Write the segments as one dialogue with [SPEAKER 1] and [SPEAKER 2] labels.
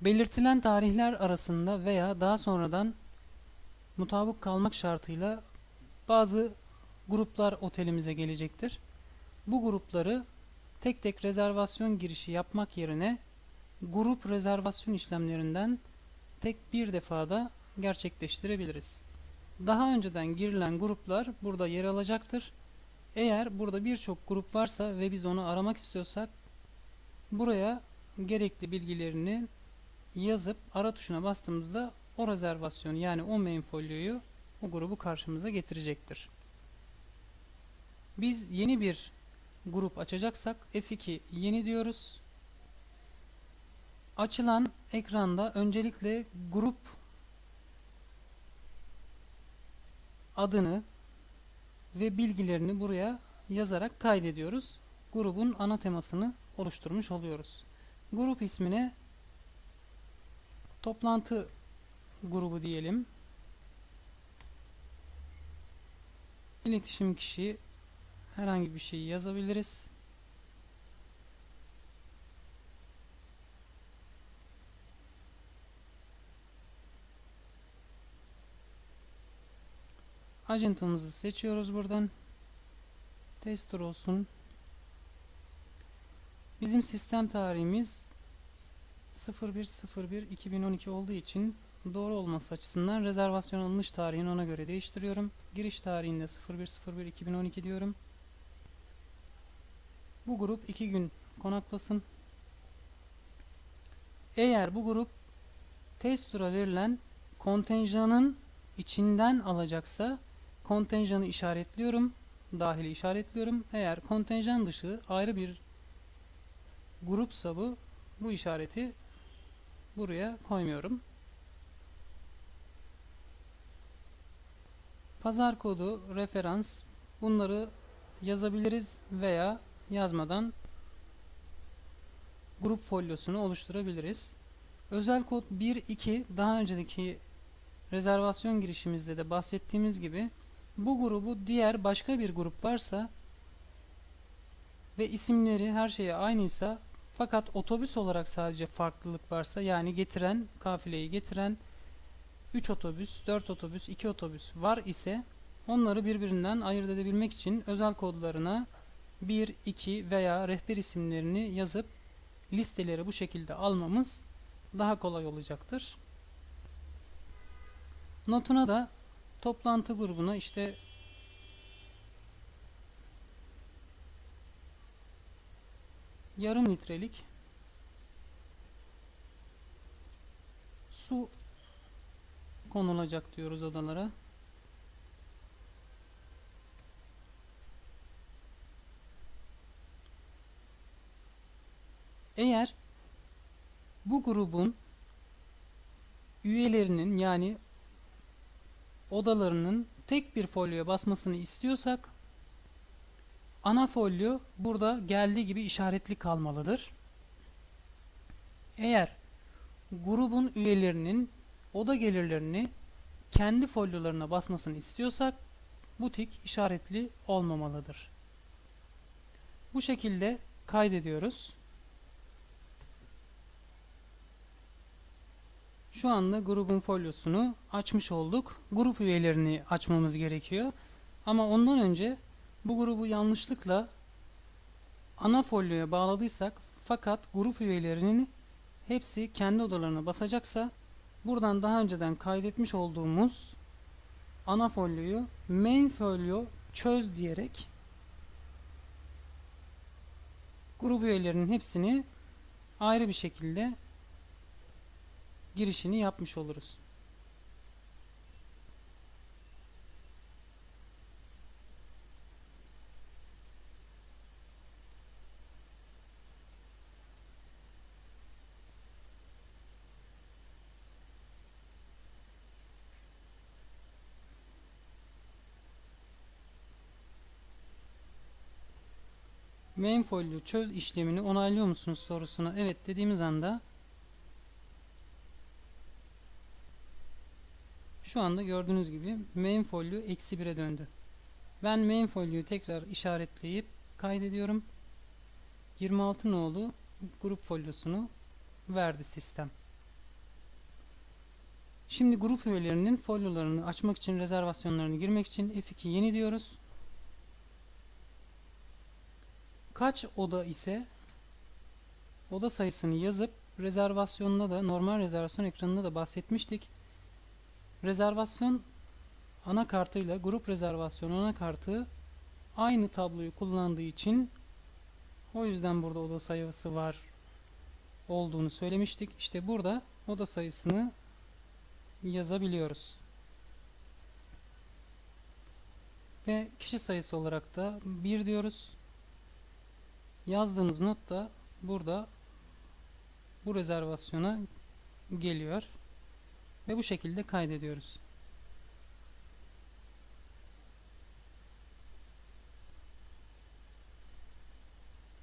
[SPEAKER 1] Belirtilen tarihler arasında veya daha sonradan mutabık kalmak şartıyla bazı gruplar otelimize gelecektir. Bu grupları tek tek rezervasyon girişi yapmak yerine grup rezervasyon işlemlerinden tek bir defada gerçekleştirebiliriz. Daha önceden girilen gruplar burada yer alacaktır. Eğer burada birçok grup varsa ve biz onu aramak istiyorsak buraya gerekli bilgilerini yazıp ara tuşuna bastığımızda o rezervasyonu yani o main folyoyu o grubu karşımıza getirecektir. Biz yeni bir grup açacaksak F2 yeni diyoruz. Açılan ekranda öncelikle grup adını ve bilgilerini buraya yazarak kaydediyoruz. Grubun ana temasını oluşturmuş oluyoruz. Grup ismine toplantı grubu diyelim. İletişim kişi herhangi bir şeyi yazabiliriz. Acentamızı seçiyoruz buradan. Tester olsun. Bizim sistem tarihimiz 01.01.2012 olduğu için doğru olması açısından rezervasyon alınış tarihini ona göre değiştiriyorum. Giriş tarihinde 01.01.2012 diyorum. Bu grup 2 gün konaklasın. Eğer bu grup Tester'a verilen kontenjanın içinden alacaksa kontenjanı işaretliyorum. Dahili işaretliyorum. Eğer kontenjan dışı ayrı bir grupsa bu bu işareti buraya koymuyorum. Pazar kodu, referans bunları yazabiliriz veya yazmadan grup folyosunu oluşturabiliriz. Özel kod 1 2 daha önceki rezervasyon girişimizde de bahsettiğimiz gibi bu grubu diğer başka bir grup varsa ve isimleri her şeye aynıysa fakat otobüs olarak sadece farklılık varsa yani getiren kafileyi getiren 3 otobüs, 4 otobüs, 2 otobüs var ise onları birbirinden ayırt edebilmek için özel kodlarına 1, 2 veya rehber isimlerini yazıp listeleri bu şekilde almamız daha kolay olacaktır. Notuna da toplantı grubuna işte yarım litrelik su konulacak diyoruz odalara. Eğer bu grubun üyelerinin yani odalarının tek bir folyoya basmasını istiyorsak ana folyo burada geldiği gibi işaretli kalmalıdır. Eğer grubun üyelerinin oda gelirlerini kendi folyolarına basmasını istiyorsak bu tik işaretli olmamalıdır. Bu şekilde kaydediyoruz. Şu anda grubun folyosunu açmış olduk. Grup üyelerini açmamız gerekiyor. Ama ondan önce bu grubu yanlışlıkla ana folyoya bağladıysak fakat grup üyelerinin hepsi kendi odalarına basacaksa buradan daha önceden kaydetmiş olduğumuz ana folyoyu main folyo çöz diyerek grup üyelerinin hepsini ayrı bir şekilde girişini yapmış oluruz. Main folyo çöz işlemini onaylıyor musunuz sorusuna evet dediğimiz anda Şu anda gördüğünüz gibi main folyo eksi 1'e döndü. Ben main folyoyu tekrar işaretleyip kaydediyorum. 26 nolu grup folyosunu verdi sistem. Şimdi grup üyelerinin folyolarını açmak için rezervasyonlarını girmek için F2 yeni diyoruz. Kaç oda ise oda sayısını yazıp rezervasyonunda da normal rezervasyon ekranında da bahsetmiştik. Rezervasyon anakartıyla grup rezervasyon anakartı aynı tabloyu kullandığı için o yüzden burada oda sayısı var olduğunu söylemiştik. İşte burada oda sayısını yazabiliyoruz. Ve kişi sayısı olarak da 1 diyoruz. Yazdığımız not da burada bu rezervasyona geliyor. Ve bu şekilde kaydediyoruz.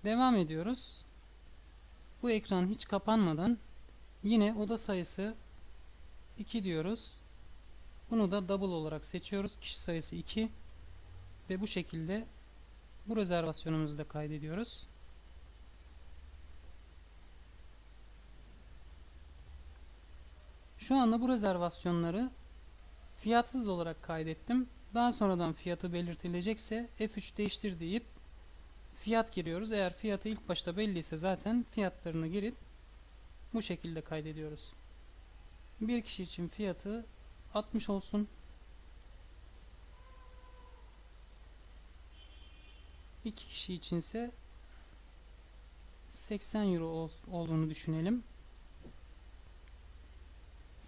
[SPEAKER 1] Devam ediyoruz. Bu ekran hiç kapanmadan yine oda sayısı 2 diyoruz. Bunu da double olarak seçiyoruz. Kişi sayısı 2 ve bu şekilde bu rezervasyonumuzu da kaydediyoruz. Şu anda bu rezervasyonları fiyatsız olarak kaydettim. Daha sonradan fiyatı belirtilecekse F3 değiştir deyip fiyat giriyoruz. Eğer fiyatı ilk başta belliyse zaten fiyatlarını girip bu şekilde kaydediyoruz. Bir kişi için fiyatı 60 olsun. İki kişi içinse 80 euro ol, olduğunu düşünelim.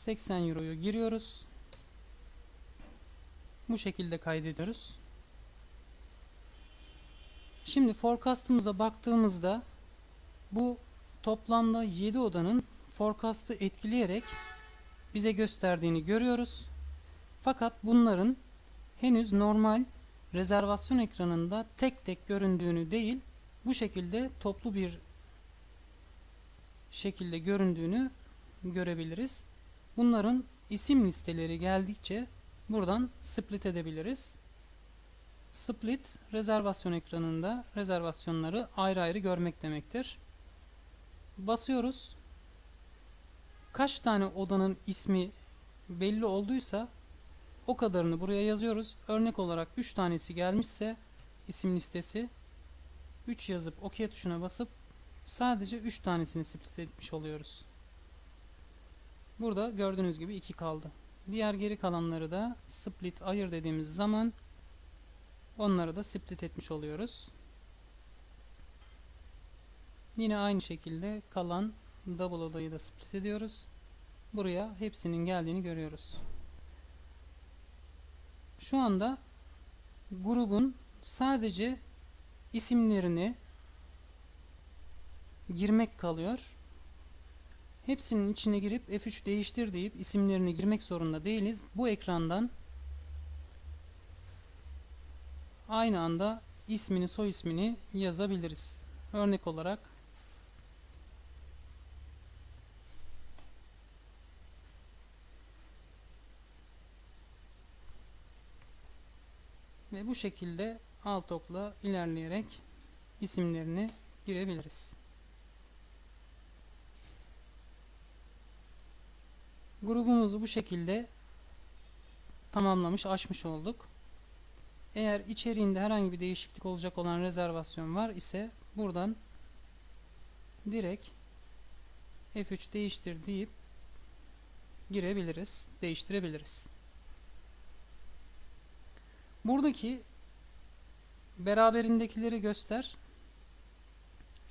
[SPEAKER 1] 80 euroyu giriyoruz. Bu şekilde kaydediyoruz. Şimdi forecast'ımıza baktığımızda bu toplamda 7 odanın forecast'ı etkileyerek bize gösterdiğini görüyoruz. Fakat bunların henüz normal rezervasyon ekranında tek tek göründüğünü değil, bu şekilde toplu bir şekilde göründüğünü görebiliriz. Bunların isim listeleri geldikçe buradan split edebiliriz. Split rezervasyon ekranında rezervasyonları ayrı ayrı görmek demektir. Basıyoruz. Kaç tane odanın ismi belli olduysa o kadarını buraya yazıyoruz. Örnek olarak 3 tanesi gelmişse isim listesi 3 yazıp OK tuşuna basıp sadece 3 tanesini split etmiş oluyoruz. Burada gördüğünüz gibi 2 kaldı. Diğer geri kalanları da split ayır dediğimiz zaman onları da split etmiş oluyoruz. Yine aynı şekilde kalan double odayı da split ediyoruz. Buraya hepsinin geldiğini görüyoruz. Şu anda grubun sadece isimlerini girmek kalıyor. Hepsinin içine girip F3 değiştir deyip isimlerini girmek zorunda değiliz. Bu ekrandan aynı anda ismini soy ismini yazabiliriz. Örnek olarak ve bu şekilde alt okla ilerleyerek isimlerini girebiliriz. Grubumuzu bu şekilde tamamlamış, açmış olduk. Eğer içeriğinde herhangi bir değişiklik olacak olan rezervasyon var ise buradan direkt F3 değiştir deyip girebiliriz, değiştirebiliriz. Buradaki beraberindekileri göster.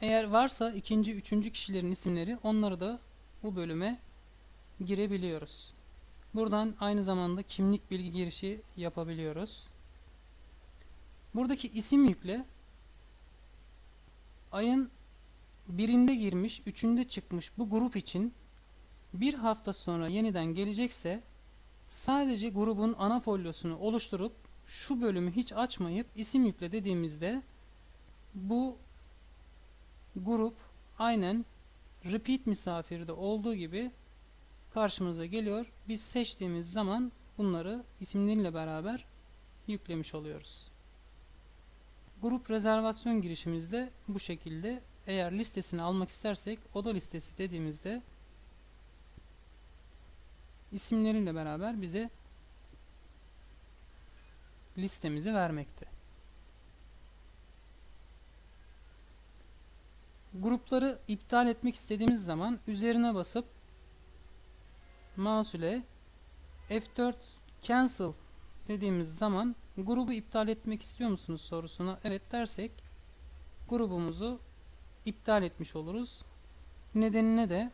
[SPEAKER 1] Eğer varsa ikinci, üçüncü kişilerin isimleri onları da bu bölüme girebiliyoruz. Buradan aynı zamanda kimlik bilgi girişi yapabiliyoruz. Buradaki isim yükle ayın birinde girmiş, üçünde çıkmış bu grup için bir hafta sonra yeniden gelecekse sadece grubun ana folyosunu oluşturup şu bölümü hiç açmayıp isim yükle dediğimizde bu grup aynen repeat misafirde olduğu gibi karşımıza geliyor. Biz seçtiğimiz zaman bunları isimleriyle beraber yüklemiş oluyoruz. Grup rezervasyon girişimizde bu şekilde eğer listesini almak istersek oda listesi dediğimizde isimleriyle beraber bize listemizi vermekte. Grupları iptal etmek istediğimiz zaman üzerine basıp mouse ile F4 cancel dediğimiz zaman grubu iptal etmek istiyor musunuz sorusuna evet dersek grubumuzu iptal etmiş oluruz. Nedenine de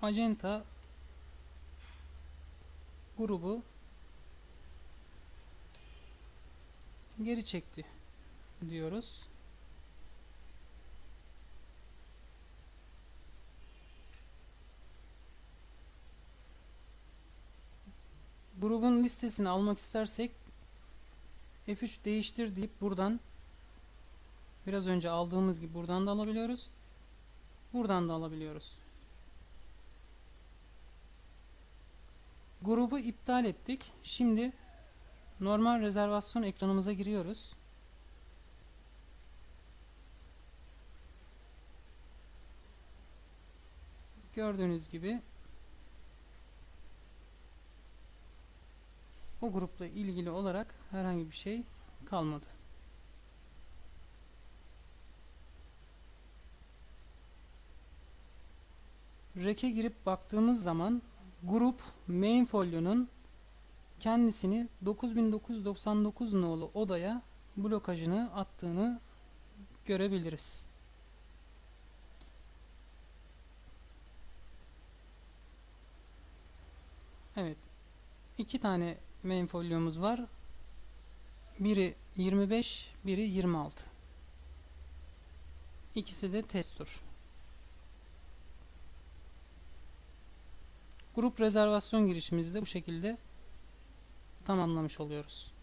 [SPEAKER 1] Magenta grubu geri çekti diyoruz. Grubun listesini almak istersek F3 değiştir deyip buradan biraz önce aldığımız gibi buradan da alabiliyoruz. Buradan da alabiliyoruz. Grubu iptal ettik. Şimdi normal rezervasyon ekranımıza giriyoruz. Gördüğünüz gibi o grupla ilgili olarak herhangi bir şey kalmadı. Rek'e girip baktığımız zaman grup main folyonun kendisini 9999 nolu odaya blokajını attığını görebiliriz. Evet. iki tane main folyomuz var. Biri 25, biri 26. İkisi de testur. Grup rezervasyon girişimizi de bu şekilde tamamlamış oluyoruz.